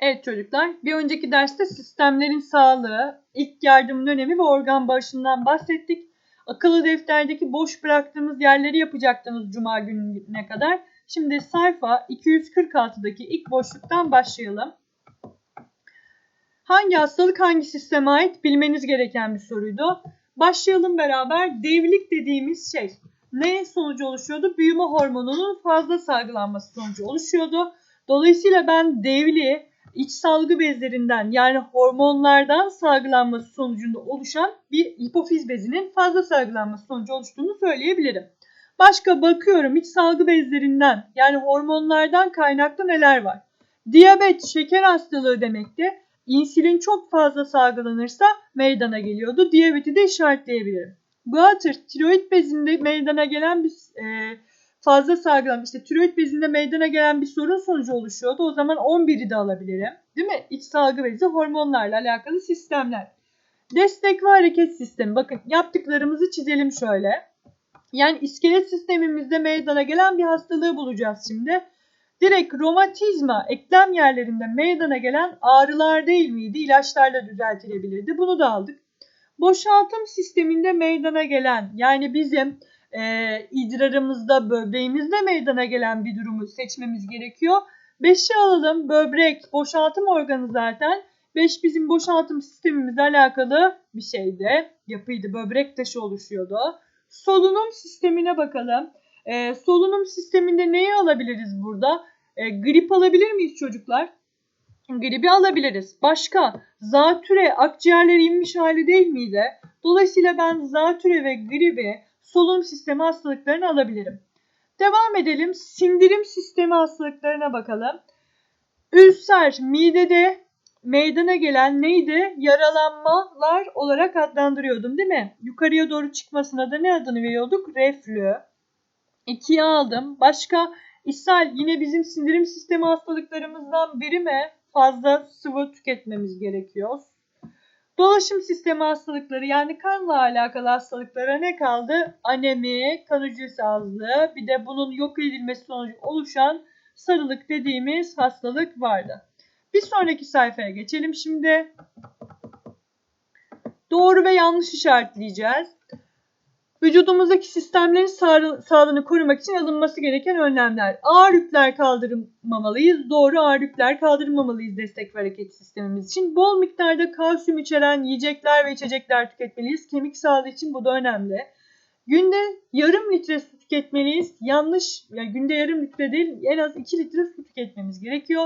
Evet çocuklar, bir önceki derste sistemlerin sağlığı, ilk yardım dönemi ve organ bağışından bahsettik. Akıllı defterdeki boş bıraktığımız yerleri yapacaktınız cuma gününe kadar. Şimdi sayfa 246'daki ilk boşluktan başlayalım. Hangi hastalık hangi sisteme ait bilmeniz gereken bir soruydu. Başlayalım beraber. Devlik dediğimiz şey ne sonucu oluşuyordu? Büyüme hormonunun fazla salgılanması sonucu oluşuyordu. Dolayısıyla ben devli iç salgı bezlerinden yani hormonlardan salgılanması sonucunda oluşan bir hipofiz bezinin fazla salgılanması sonucu oluştuğunu söyleyebilirim. Başka bakıyorum iç salgı bezlerinden yani hormonlardan kaynaklı neler var? Diyabet, şeker hastalığı demekti. İnsülin çok fazla salgılanırsa meydana geliyordu. Diyabeti de işaretleyebilirim. Goiter, tiroid bezinde meydana gelen bir e, fazla salgılan işte tiroid bezinde meydana gelen bir sorun sonucu oluşuyordu. O zaman 11'i de alabilirim. Değil mi? İç salgı bezi hormonlarla alakalı sistemler. Destek ve hareket sistemi. Bakın yaptıklarımızı çizelim şöyle. Yani iskelet sistemimizde meydana gelen bir hastalığı bulacağız şimdi. Direkt romatizma eklem yerlerinde meydana gelen ağrılar değil miydi? İlaçlarla düzeltilebilirdi. Bunu da aldık. Boşaltım sisteminde meydana gelen yani bizim e, idrarımızda, böbreğimizde meydana gelen bir durumu seçmemiz gerekiyor. 5'i alalım. Böbrek, boşaltım organı zaten. 5 bizim boşaltım sistemimizle alakalı bir şeydi. Yapıydı. Böbrek taşı oluşuyordu. Solunum sistemine bakalım. E, solunum sisteminde neyi alabiliriz burada? E, grip alabilir miyiz çocuklar? Gribi alabiliriz. Başka? Zatüre, akciğerleri inmiş hali değil miydi? Dolayısıyla ben zatüre ve gribi solunum sistemi hastalıklarını alabilirim. Devam edelim. Sindirim sistemi hastalıklarına bakalım. Ülser midede meydana gelen neydi? Yaralanmalar olarak adlandırıyordum değil mi? Yukarıya doğru çıkmasına da ne adını veriyorduk? Reflü. İkiye aldım. Başka ishal yine bizim sindirim sistemi hastalıklarımızdan biri mi? Fazla sıvı tüketmemiz gerekiyor. Dolaşım sistemi hastalıkları yani kanla alakalı hastalıklara ne kaldı? Anemi, kan hücresi bir de bunun yok edilmesi sonucu oluşan sarılık dediğimiz hastalık vardı. Bir sonraki sayfaya geçelim şimdi. Doğru ve yanlış işaretleyeceğiz. Vücudumuzdaki sistemlerin sağlığını korumak için alınması gereken önlemler. Ağır yükler kaldırmamalıyız. Doğru ağır yükler kaldırmamalıyız destek ve hareket sistemimiz için. Bol miktarda kalsiyum içeren yiyecekler ve içecekler tüketmeliyiz. Kemik sağlığı için bu da önemli. Günde yarım litre su tüketmeliyiz. Yanlış, yani günde yarım litre değil en az 2 litre su tüketmemiz gerekiyor.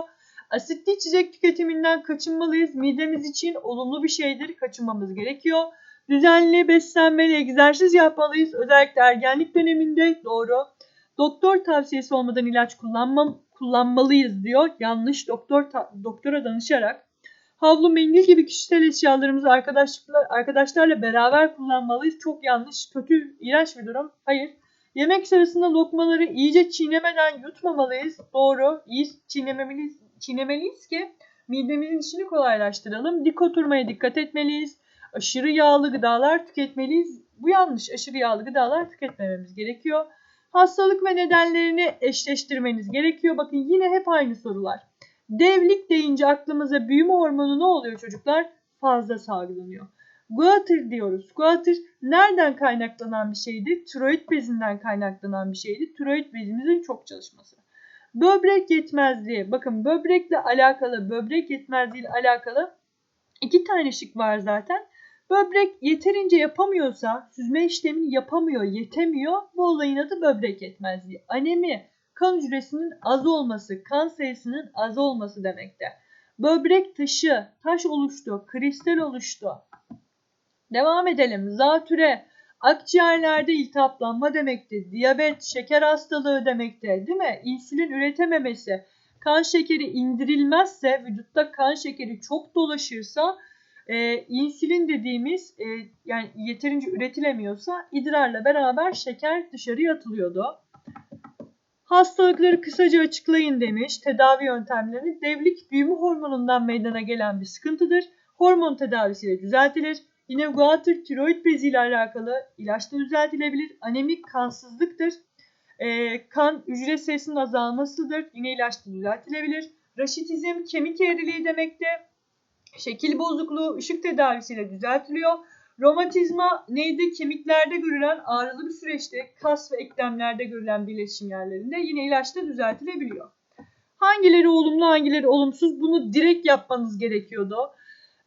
Asitli içecek tüketiminden kaçınmalıyız. Midemiz için olumlu bir şeydir. Kaçınmamız gerekiyor. Düzenli beslenmeli, egzersiz yapmalıyız. Özellikle ergenlik döneminde doğru. Doktor tavsiyesi olmadan ilaç kullanmam, kullanmalıyız diyor. Yanlış doktor doktora danışarak. Havlu, mendil gibi kişisel eşyalarımızı arkadaşlarla, arkadaşlarla beraber kullanmalıyız. Çok yanlış, kötü, iğrenç bir durum. Hayır. Yemek sırasında lokmaları iyice çiğnemeden yutmamalıyız. Doğru. İyi çiğnemeliyiz, çiğnemeliyiz ki midemizin işini kolaylaştıralım. Dik oturmaya dikkat etmeliyiz aşırı yağlı gıdalar tüketmeliyiz. Bu yanlış. Aşırı yağlı gıdalar tüketmememiz gerekiyor. Hastalık ve nedenlerini eşleştirmeniz gerekiyor. Bakın yine hep aynı sorular. Devlik deyince aklımıza büyüme hormonu ne oluyor çocuklar? Fazla salgılanıyor. Goiter diyoruz. Goiter nereden kaynaklanan bir şeydi? Tiroid bezinden kaynaklanan bir şeydi. Tiroid bezimizin çok çalışması. Böbrek yetmezliği. Bakın böbrekle alakalı, böbrek yetmezliği ile alakalı iki tane şık var zaten. Böbrek yeterince yapamıyorsa, süzme işlemini yapamıyor, yetemiyor. Bu olayın adı böbrek yetmezliği. Anemi, kan hücresinin az olması, kan sayısının az olması demekte. Böbrek taşı, taş oluştu, kristal oluştu. Devam edelim. Zatüre, akciğerlerde iltihaplanma demekti. Diyabet, şeker hastalığı demekti. Değil mi? İnsülin üretememesi. Kan şekeri indirilmezse, vücutta kan şekeri çok dolaşırsa e, insülin dediğimiz e, yani yeterince üretilemiyorsa idrarla beraber şeker dışarıya atılıyordu. Hastalıkları kısaca açıklayın demiş. Tedavi yöntemlerini devlik büyüme hormonundan meydana gelen bir sıkıntıdır. Hormon tedavisiyle düzeltilir. Yine guatr tiroid bezi ile alakalı ilaçla düzeltilebilir. Anemik kansızlıktır. E, kan hücre sayısının azalmasıdır. Yine ilaçla düzeltilebilir. Raşitizm kemik eğriliği demekti. Şekil bozukluğu ışık tedavisiyle düzeltiliyor. Romatizma neydi? Kemiklerde görülen ağrılı bir süreçte kas ve eklemlerde görülen birleşim yerlerinde yine ilaçla düzeltilebiliyor. Hangileri olumlu hangileri olumsuz bunu direkt yapmanız gerekiyordu.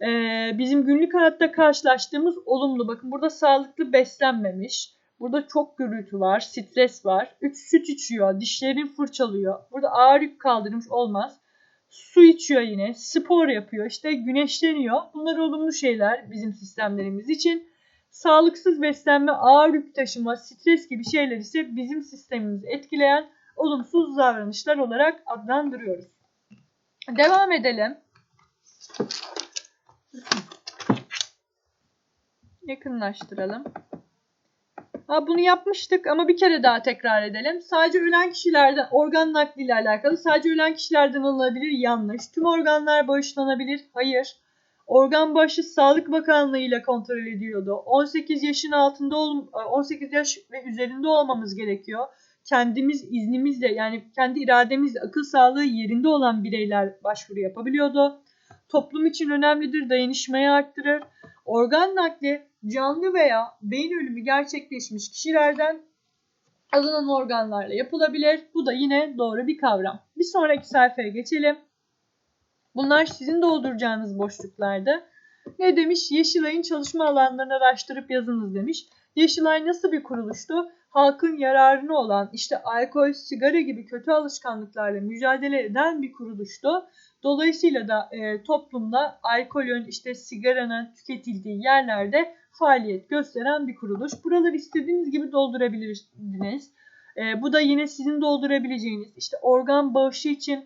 Ee, bizim günlük hayatta karşılaştığımız olumlu. Bakın burada sağlıklı beslenmemiş. Burada çok gürültü var, stres var. 3 süt içiyor, dişlerini fırçalıyor. Burada ağır yük kaldırmış olmaz. Su içiyor yine, spor yapıyor, işte güneşleniyor. Bunlar olumlu şeyler bizim sistemlerimiz için. Sağlıksız beslenme, ağır yük taşıma, stres gibi şeyler ise bizim sistemimizi etkileyen olumsuz davranışlar olarak adlandırıyoruz. Devam edelim. Yakınlaştıralım. Ha, bunu yapmıştık ama bir kere daha tekrar edelim. Sadece ölen kişilerden organ nakliyle alakalı sadece ölen kişilerden alınabilir yanlış. Tüm organlar bağışlanabilir hayır. Organ bağışı Sağlık Bakanlığı ile kontrol ediliyordu. 18 yaşın altında ol, 18 yaş ve üzerinde olmamız gerekiyor. Kendimiz iznimizle yani kendi irademizle akıl sağlığı yerinde olan bireyler başvuru yapabiliyordu. Toplum için önemlidir, dayanışmayı arttırır. Organ nakli canlı veya beyin ölümü gerçekleşmiş kişilerden alınan organlarla yapılabilir. Bu da yine doğru bir kavram. Bir sonraki sayfaya geçelim. Bunlar sizin dolduracağınız boşluklarda. Ne demiş? Yeşilay'ın çalışma alanlarını araştırıp yazınız demiş. Yeşilay nasıl bir kuruluştu? Halkın yararına olan işte alkol, sigara gibi kötü alışkanlıklarla mücadele eden bir kuruluştu. Dolayısıyla da e, toplumda alkolün, işte sigaranın tüketildiği yerlerde faaliyet gösteren bir kuruluş. Buraları istediğiniz gibi doldurabilirsiniz. E, bu da yine sizin doldurabileceğiniz işte organ bağışı için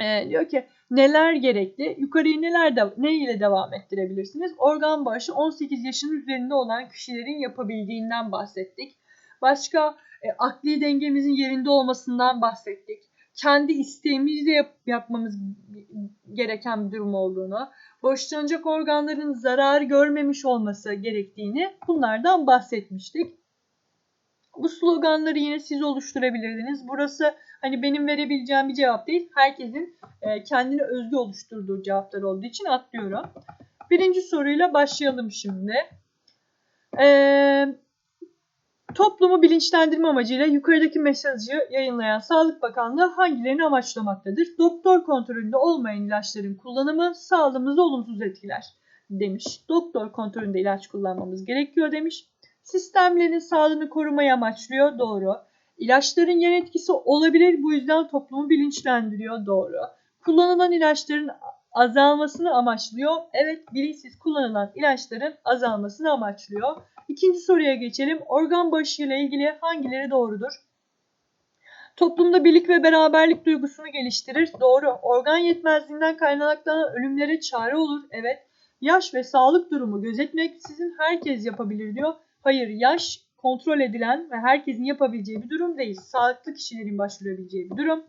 e, diyor ki neler gerekli? Yukarıyı neler de, ne ile devam ettirebilirsiniz? Organ bağışı 18 yaşın üzerinde olan kişilerin yapabildiğinden bahsettik. Başka e, akli dengemizin yerinde olmasından bahsettik. Kendi isteğimizle yap, yapmamız gereken bir durum olduğunu, boşlanacak organların zarar görmemiş olması gerektiğini bunlardan bahsetmiştik. Bu sloganları yine siz oluşturabilirdiniz. Burası hani benim verebileceğim bir cevap değil. Herkesin e, kendine özgü oluşturduğu cevaplar olduğu için atlıyorum. Birinci soruyla başlayalım şimdi. Eee Toplumu bilinçlendirme amacıyla yukarıdaki mesajı yayınlayan Sağlık Bakanlığı hangilerini amaçlamaktadır? Doktor kontrolünde olmayan ilaçların kullanımı sağlığımızı olumsuz etkiler demiş. Doktor kontrolünde ilaç kullanmamız gerekiyor demiş. Sistemlerin sağlığını korumayı amaçlıyor. Doğru. İlaçların yan etkisi olabilir. Bu yüzden toplumu bilinçlendiriyor. Doğru. Kullanılan ilaçların azalmasını amaçlıyor. Evet bilinçsiz kullanılan ilaçların azalmasını amaçlıyor. İkinci soruya geçelim. Organ bağışı ile ilgili hangileri doğrudur? Toplumda birlik ve beraberlik duygusunu geliştirir. Doğru. Organ yetmezliğinden kaynaklanan ölümlere çare olur. Evet. Yaş ve sağlık durumu gözetmek sizin herkes yapabilir diyor. Hayır, yaş kontrol edilen ve herkesin yapabileceği bir durum değil. Sağlıklı kişilerin başvurabileceği bir durum.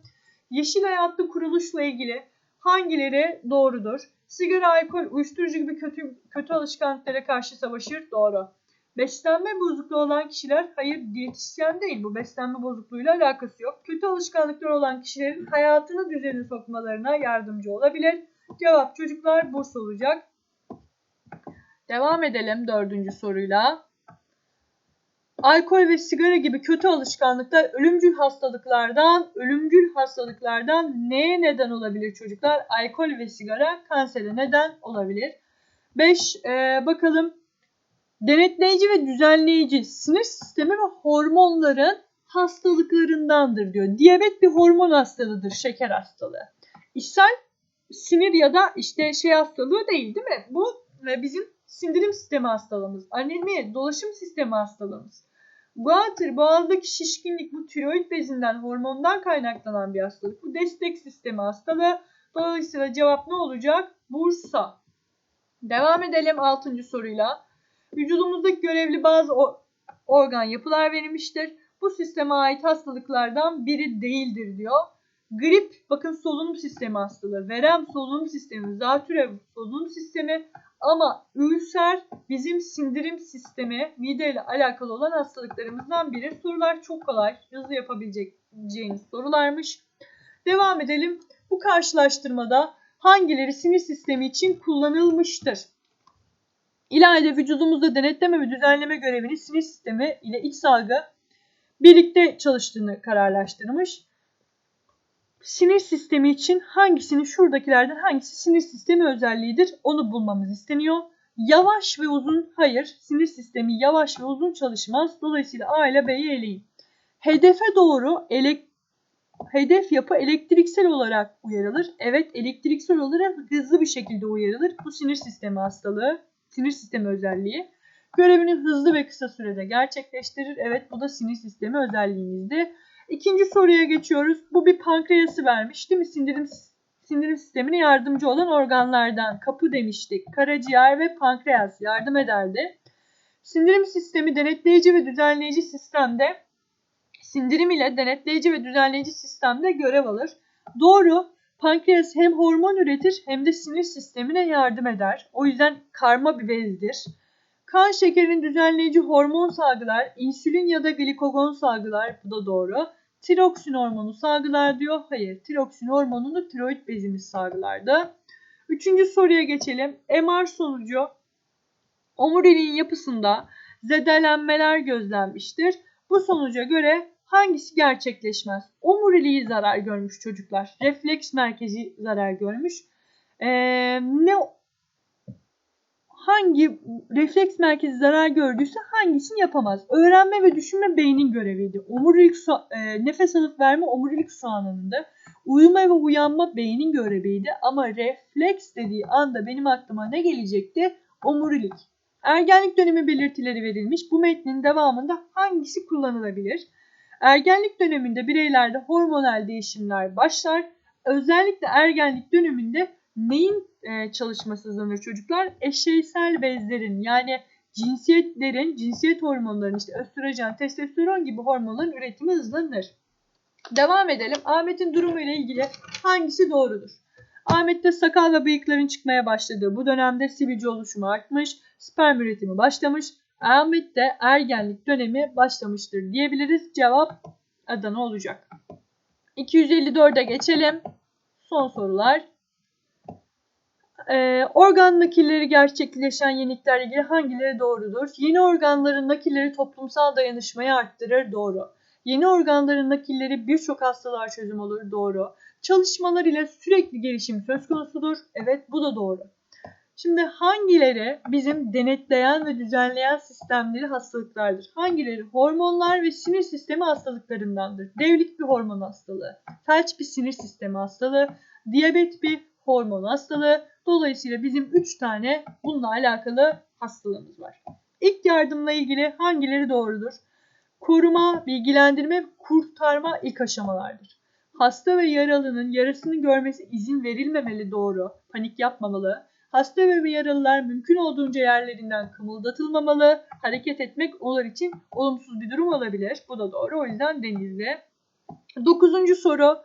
Yeşil Hayatlı kuruluşla ilgili hangileri doğrudur? Sigara, alkol, uyuşturucu gibi kötü kötü alışkanlıklara karşı savaşır. Doğru. Beslenme bozukluğu olan kişiler hayır diyetisyen değil bu beslenme bozukluğuyla alakası yok. Kötü alışkanlıklar olan kişilerin hayatını düzene sokmalarına yardımcı olabilir. Cevap çocuklar burs olacak. Devam edelim dördüncü soruyla. Alkol ve sigara gibi kötü alışkanlıklar ölümcül hastalıklardan, ölümcül hastalıklardan neye neden olabilir çocuklar? Alkol ve sigara kansere neden olabilir. 5. Ee, bakalım Denetleyici ve düzenleyici sinir sistemi ve hormonların hastalıklarındandır diyor. Diyabet bir hormon hastalığıdır, şeker hastalığı. İshal sinir ya da işte şey hastalığı değil değil mi? Bu bizim sindirim sistemi hastalığımız. Anemi, dolaşım sistemi hastalığımız. Goiter, boğazdaki şişkinlik bu tiroid bezinden, hormondan kaynaklanan bir hastalık. Bu destek sistemi hastalığı. Dolayısıyla cevap ne olacak? Bursa. Devam edelim 6. soruyla. Vücudumuzdaki görevli bazı organ yapılar verilmiştir. Bu sisteme ait hastalıklardan biri değildir diyor. Grip bakın solunum sistemi hastalığı, verem solunum sistemi, zatüre solunum sistemi ama ülser bizim sindirim sistemi, mide ile alakalı olan hastalıklarımızdan biri. Sorular çok kolay, hızlı yapabileceğiniz sorularmış. Devam edelim. Bu karşılaştırmada hangileri sinir sistemi için kullanılmıştır? İleride vücudumuzda denetleme ve düzenleme görevini sinir sistemi ile iç salgı birlikte çalıştığını kararlaştırmış. Sinir sistemi için hangisinin şuradakilerden hangisi sinir sistemi özelliğidir onu bulmamız isteniyor. Yavaş ve uzun hayır sinir sistemi yavaş ve uzun çalışmaz. Dolayısıyla A ile B'yi eleyin. Hedefe doğru elek hedef yapı elektriksel olarak uyarılır. Evet elektriksel olarak hızlı bir şekilde uyarılır. Bu sinir sistemi hastalığı, sinir sistemi özelliği. Görevini hızlı ve kısa sürede gerçekleştirir. Evet bu da sinir sistemi özelliğimizdi. İkinci soruya geçiyoruz. Bu bir pankreası vermiş değil mi? Sindirim, sindirim sistemine yardımcı olan organlardan kapı demiştik. Karaciğer ve pankreas yardım ederdi. Sindirim sistemi denetleyici ve düzenleyici sistemde sindirim ile denetleyici ve düzenleyici sistemde görev alır. Doğru. Pankreas hem hormon üretir hem de sinir sistemine yardım eder. O yüzden karma bir bezdir. Kan şekerini düzenleyici hormon salgılar, insülin ya da glikogon salgılar. Bu da doğru. Tiroksin hormonu salgılar diyor. Hayır, tiroksin hormonunu tiroid bezimiz salgılardı. Üçüncü soruya geçelim. MR sonucu omuriliğin yapısında zedelenmeler gözlenmiştir. Bu sonuca göre hangisi gerçekleşmez? Omuriliği zarar görmüş çocuklar. Refleks merkezi zarar görmüş. Ee, ne hangi refleks merkezi zarar gördüyse hangisini yapamaz. Öğrenme ve düşünme beynin göreviydi. Omurilik su, e, nefes alıp verme omurilik soğanında. Uyuma ve uyanma beynin göreviydi ama refleks dediği anda benim aklıma ne gelecekti? Omurilik. Ergenlik dönemi belirtileri verilmiş. Bu metnin devamında hangisi kullanılabilir? Ergenlik döneminde bireylerde hormonal değişimler başlar. Özellikle ergenlik döneminde neyin e, çalışması hızlanır çocuklar? Eşeysel bezlerin yani cinsiyetlerin, cinsiyet hormonlarının işte östrojen, testosteron gibi hormonların üretimi hızlanır. Devam edelim. Ahmet'in durumu ile ilgili hangisi doğrudur? Ahmet'te sakal ve bıyıkların çıkmaya başladığı bu dönemde sivilce oluşumu artmış, sperm üretimi başlamış. Ahmet'te ergenlik dönemi başlamıştır diyebiliriz. Cevap Adana olacak. 254'e geçelim. Son sorular. Ee, organ nakilleri gerçekleşen yeniliklerle ilgili hangileri doğrudur? Yeni organların nakilleri toplumsal dayanışmayı arttırır. Doğru. Yeni organların nakilleri birçok hastalığa çözüm olur. Doğru. Çalışmalar ile sürekli gelişim söz konusudur. Evet bu da doğru. Şimdi hangileri bizim denetleyen ve düzenleyen sistemleri hastalıklardır? Hangileri hormonlar ve sinir sistemi hastalıklarındandır? Devlik bir hormon hastalığı, felç bir sinir sistemi hastalığı, diyabet bir hormon hastalığı. Dolayısıyla bizim 3 tane bununla alakalı hastalığımız var. İlk yardımla ilgili hangileri doğrudur? Koruma, bilgilendirme, kurtarma ilk aşamalardır. Hasta ve yaralının yarasını görmesi izin verilmemeli doğru. Panik yapmamalı. Hasta ve yaralılar mümkün olduğunca yerlerinden kımıldatılmamalı. Hareket etmek onlar için olumsuz bir durum olabilir. Bu da doğru. O yüzden denizli. Dokuzuncu soru.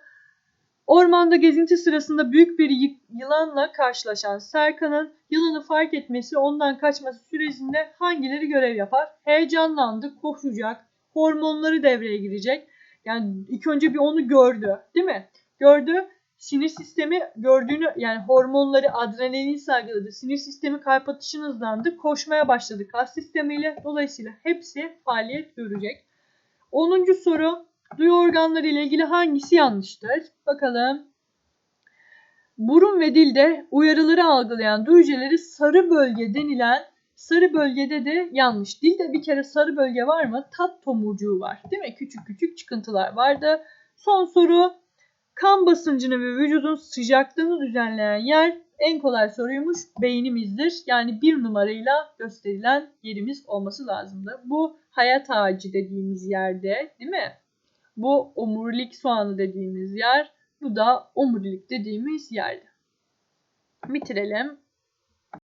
Ormanda gezinti sırasında büyük bir yılanla karşılaşan Serkan'ın yılanı fark etmesi, ondan kaçması sürecinde hangileri görev yapar? Heyecanlandı, koşacak, hormonları devreye girecek. Yani ilk önce bir onu gördü, değil mi? Gördü, sinir sistemi gördüğünü yani hormonları adrenalin salgıladı. Sinir sistemi kalp atışını hızlandı. Koşmaya başladı kas sistemiyle. Dolayısıyla hepsi faaliyet görecek. 10. soru duyu organları ile ilgili hangisi yanlıştır? Bakalım. Burun ve dilde uyarıları algılayan duyucuları sarı bölge denilen sarı bölgede de yanlış. Dilde bir kere sarı bölge var mı? Tat tomurcuğu var. Değil mi? Küçük küçük çıkıntılar vardı. Son soru Kan basıncını ve vücudun sıcaklığını düzenleyen yer en kolay soruymuş beynimizdir. Yani bir numarayla gösterilen yerimiz olması lazımdı. Bu hayat ağacı dediğimiz yerde değil mi? Bu omurilik soğanı dediğimiz yer. Bu da omurilik dediğimiz yerde. Bitirelim.